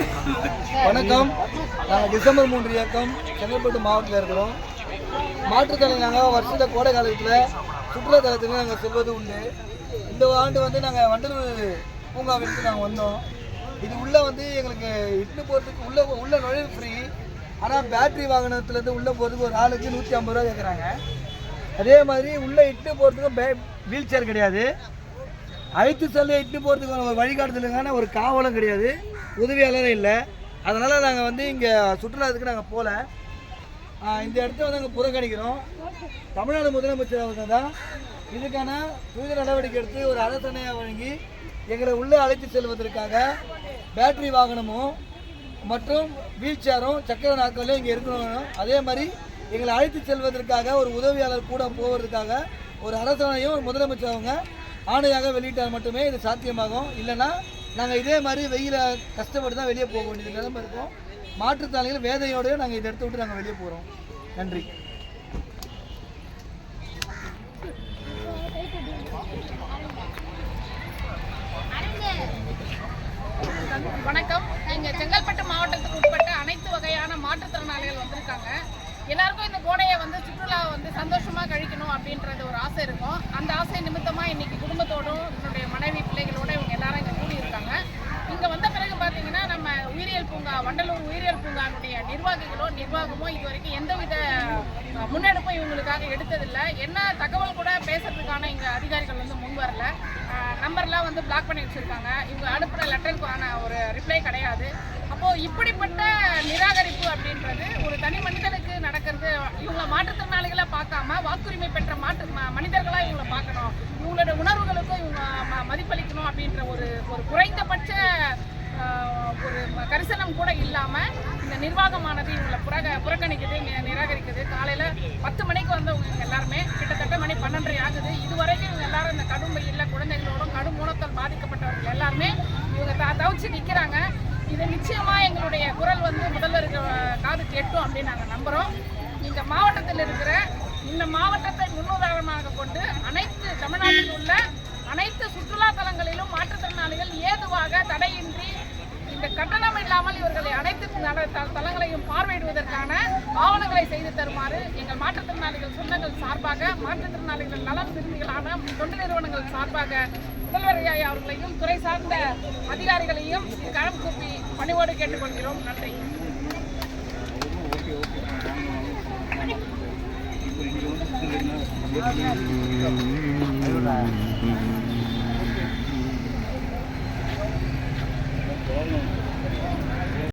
வணக்கம். நாங்கள் டிசம்பர் மூன்று இயக்கம் செங்கல்பட்டு மாவட்டத்தில் இருக்கிறோம். மாற்றுத்திறனாளி நாங்கள் வருஷத்த கோடை காலத்தில் சுற்றுலாத்தலத்துக்கு நாங்கள் செல்வது உண்டு. இந்த ஆண்டு வந்து நாங்கள் வண்டலூர் பூங்காவிற்கு நாங்கள் வந்தோம். இது உள்ளே வந்து எங்களுக்கு இட்டு போகிறதுக்கு உள்ளே உள்ளே நுழைவு ஃப்ரீ ஆனால் பேட்டரி வாகனத்துலேருந்து உள்ளே போகிறதுக்கு ஒரு ஆளுக்கு நூற்றி ஐம்பது ரூபா கேட்குறாங்க அதே மாதிரி உள்ளே இட்டு போகிறதுக்கும் பே வீல் சேர் கிடையாது. அழைத்து செல்ல இட்டு போகிறதுக்கு ஒரு வழிகாட்டுதலுக்கான ஒரு காவலும் கிடையாது. உதவியாளரும் இல்லை. அதனால் நாங்கள் வந்து இங்கே சுற்றுலாத்துக்கு நாங்கள் போகல இந்த இடத்த வந்து நாங்கள் புறக்கணிக்கிறோம். தமிழ்நாடு முதலமைச்சர் அவங்க தான் இதுக்கான துரித நடவடிக்கை எடுத்து ஒரு அரசணையை வழங்கி எங்களை உள்ளே அழைத்து செல்வதற்காக பேட்டரி வாகனமும் மற்றும் வீல் சேரும் சக்கர நாட்களும் இங்கே இருக்கணும். அதே மாதிரி எங்களை அழைத்து செல்வதற்காக ஒரு உதவியாளர் கூட போவதற்காக ஒரு அரசாணையும் ஒரு முதலமைச்சர் அவங்க ஆணையாக வெளியிட்டால் மட்டுமே இது சாத்தியமாகும். இல்லைன்னா நாங்கள் இதே மாதிரி வெயில கஷ்டப்பட்டு தான் வெளியே போக வேண்டியது நிலைமை இருக்கும். மாற்றுத்தாளிகள் வேதையோடய நாங்கள் இதை எடுத்து விட்டு நாங்கள் வெளியே போகிறோம் நன்றி. வணக்கம். எங்கள் செங்கல்பட்டு மாவட்டத்துக்கு உட்பட்ட அனைத்து வகையான மாற்றுத்திறனாளிகள் வந்திருக்காங்க. எல்லாருக்கும் இந்த கோடையை வந்து சுற்றுலா வந்து சந்தோஷமாக கழிக்கணும் அப்படின்றது ஒரு ஆசை இருக்கும். அந்த ஆசை நிமித்தமாக இன்னைக்கு குடும்பத்தோடும் என்னுடைய மனைவி பிள்ளைகளோட இவங்க எல்லாரும் இங்க கூடி இருக்காங்க இங்க வந்த பிறகு பாத்தீங்கன்னா நம்ம உயிரியல் பூங்கா வண்டலூர் உயிரியல் பூங்காவுடைய நிர்வாகிகளோ நிர்வாகமோ இது வரைக்கும் எந்தவித முன்னெடுப்பும் இவங்களுக்காக எடுத்ததில்லை. என்ன தகவல் கூட பேசுறதுக்கான இங்கே அதிகாரிகள் வந்து முன் வரல. நம்பர்லாம் வந்து பிளாக் பண்ணி வச்சுருக்காங்க. இவங்க அனுப்புகிற லெட்டருக்கான ஒரு ரிப்ளை கிடையாது. அப்போது இப்படிப்பட்ட நிராகரிப்பு அப்படின்றது ஒரு தனி மனிதனுக்கு நடக்கிறது இவங்க மாற்றுத்திறனாளிகளை பார்க்காம வாக்குரிமை பெற்ற மாற்று ம- இவங்களை பார்க்கணும். இவங்களோட உணர்வுகளுக்கும் இவங்க ம- மதிப்பளிக்கணும் அப்படின்ற ஒரு ஒரு குறைந்தபட்ச இல்லாம இந்த நிர்வாகமானது இவங்களை புறக புறக்கணிக்குது நிராகரிக்குது. காலையில பத்து மணிக்கு வந்தவங்க இவங்க எல்லாருமே. கிட்டத்தட்ட மணி பன்னெண்டரை ஆகுது. இதுவரைக்கும் இவங்க எல்லாரும் இந்த கடும் வெயில்ல குழந்தைகளோடும் கடும் ஊனத்தால் பாதிக்கப்பட்டவர்கள் எல்லாருமே இவங்க த தவிச்சு நிற்கிறாங்க இது நிச்சயமா எங்களுடைய குரல் வந்து முதல்வருக்கு காது கேட்டோம் அப்படின்னு நாங்கள் நம்புறோம். இந்த மாவட்டத்தில் இருக்கிற இந்த மாவட்டத்தை முன்னுதாரணமாக கொண்டு அனைத்து தமிழ்நாட்டில் உள்ள அனைத்து சுற்றுலா தலங்களிலும் மாற்றுத்திறனாளி ஏதுவாக தடையின்றி இந்த கட்டணம் இல்லாமல் இவர்களை த- தலங்களையும் பார்வையிடுவதற்கான ஆவணங்களை செய்து தருமாறு எங்கள் மாற்றுத்திறனாளிகள் சொந்தங்கள் சார்பாக மாற்றுத்திறனாளிகள் நலம் சிறுமிகளான தொண்டு நிறுவனங்கள் சார்பாக முதல்வர் ஐயா அவர்களையும் துறை சார்ந்த அதிகாரிகளையும் களம் கூப்பி பணிவோடு கேட்டுக்கொள்கிறோம். நன்றி. Thank